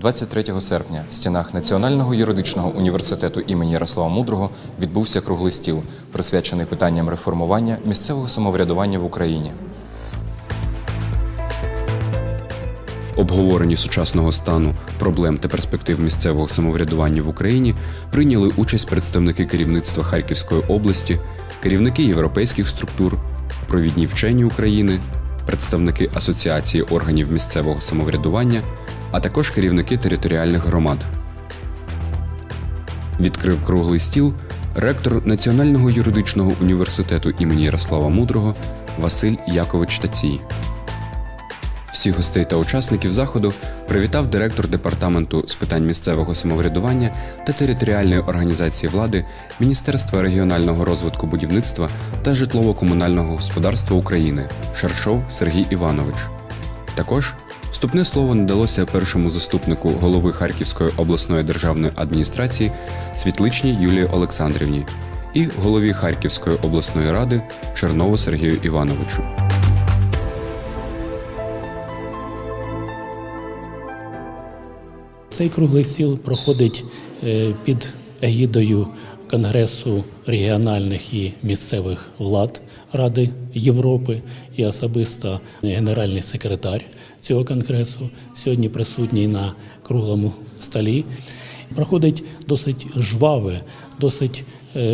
23 серпня в стінах Національного юридичного університету імені Ярослава Мудрого відбувся круглий стіл, присвячений питанням реформування місцевого самоврядування в Україні. В обговоренні сучасного стану, проблем та перспектив місцевого самоврядування в Україні прийняли участь представники керівництва Харківської області, керівники європейських структур, провідні вчені України, представники Асоціації органів місцевого самоврядування, а також керівники територіальних громад. Відкрив круглий стіл ректор Національного юридичного університету імені Ярослава Мудрого Василь Якович Тацій. Всіх гостей та учасників заходу привітав директор департаменту з питань місцевого самоврядування та територіальної організації влади Міністерства регіонального розвитку будівництва та житлово-комунального господарства України Шаршов Сергій Іванович. Також вступне слово надалося першому заступнику голови Харківської обласної державної адміністрації Світличній Юлії Олександрівні і голові Харківської обласної ради Чернову Сергію Івановичу. Цей круглий стіл проходить е, під егідою Конгресу регіональних і місцевих влад Ради Європи і особисто генеральний секретар цього конгресу сьогодні присутній на круглому столі. Проходить досить жваве, досить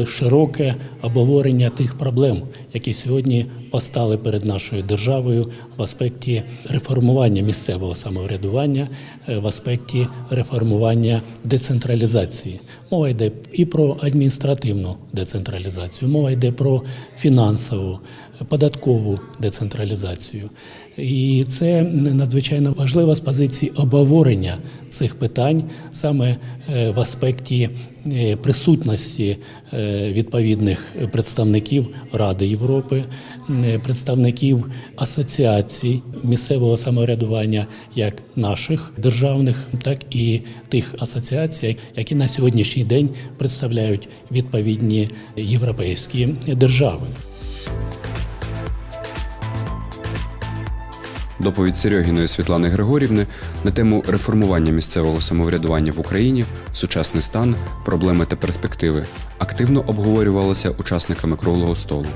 широке обговорення тих проблем, які сьогодні постали перед нашою державою в аспекті реформування місцевого самоврядування, е, в аспекті реформування децентралізації. Мова йде і про адміністративну децентралізацію, мова йде про фінансову, податкову децентралізацію. І це надзвичайно важливо з позиції обговорення цих питань саме е, в аспекті е, присутності е, відповідних представників Ради Європи, е, представників асоціацій місцевого самоврядування, як наших державних, так і тих асоціацій, які на сьогоднішній день представляють відповідні європейські держави. Доповідь Серьогіної Світлани Григорівни на тему реформування місцевого самоврядування в Україні, сучасний стан, проблеми та перспективи активно обговорювалася учасниками круглого столу.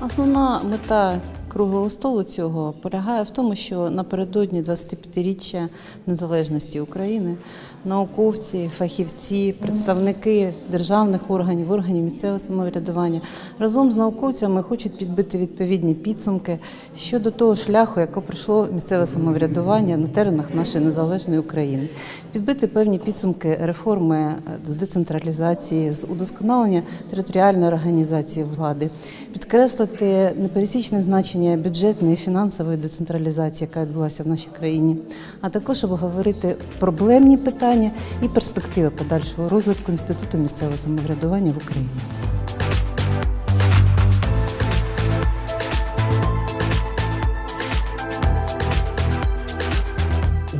Основна мета круглого столу цього полягає в тому, що напередодні 25-річчя незалежності України науковці, фахівці, представники державних органів, органів місцевого самоврядування разом з науковцями хочуть підбити відповідні підсумки щодо того шляху, який пройшло місцеве самоврядування на теренах нашої незалежної України, підбити певні підсумки реформи е, з децентралізації, з удосконалення територіальної організації влади, підкреслити непересічне значення бюджетної фінансової децентралізації, яка відбулася в нашій країні, а також обговорити проблемні питання і перспективи подальшого розвитку інституту місцевого самоврядування в Україні.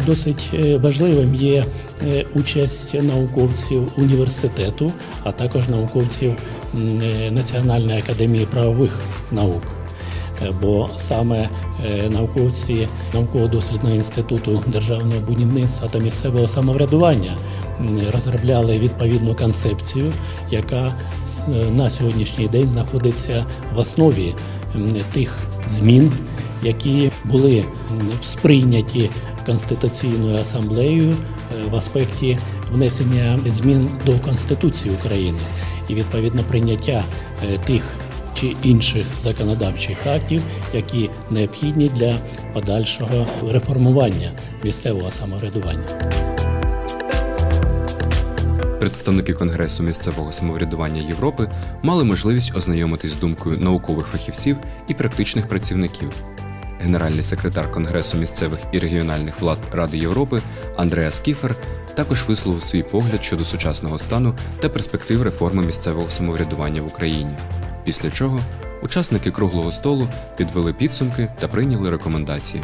Досить е, важливим є е, участь науковців університету, а також науковців е, Національної академії правових наук. Бо саме е, науковці науково-дослідного інституту державного будівництва та місцевого самоврядування розробляли відповідну концепцію, яка е, на сьогоднішній день знаходиться в основі тих змін, які були сприйняті Конституційною асамблеєю е, в аспекті внесення змін до Конституції України. І відповідно прийняття тих чи інших законодавчих актів, які необхідні для подальшого реформування місцевого самоврядування. Представники Конгресу місцевого самоврядування Європи мали можливість ознайомитись з думкою наукових фахівців і практичних працівників. Генеральний секретар Конгресу місцевих і регіональних влад Ради Європи Андреас Кіфер також висловив свій погляд щодо сучасного стану та перспектив реформи місцевого самоврядування в Україні. Після чого учасники круглого столу підвели підсумки та прийняли рекомендації.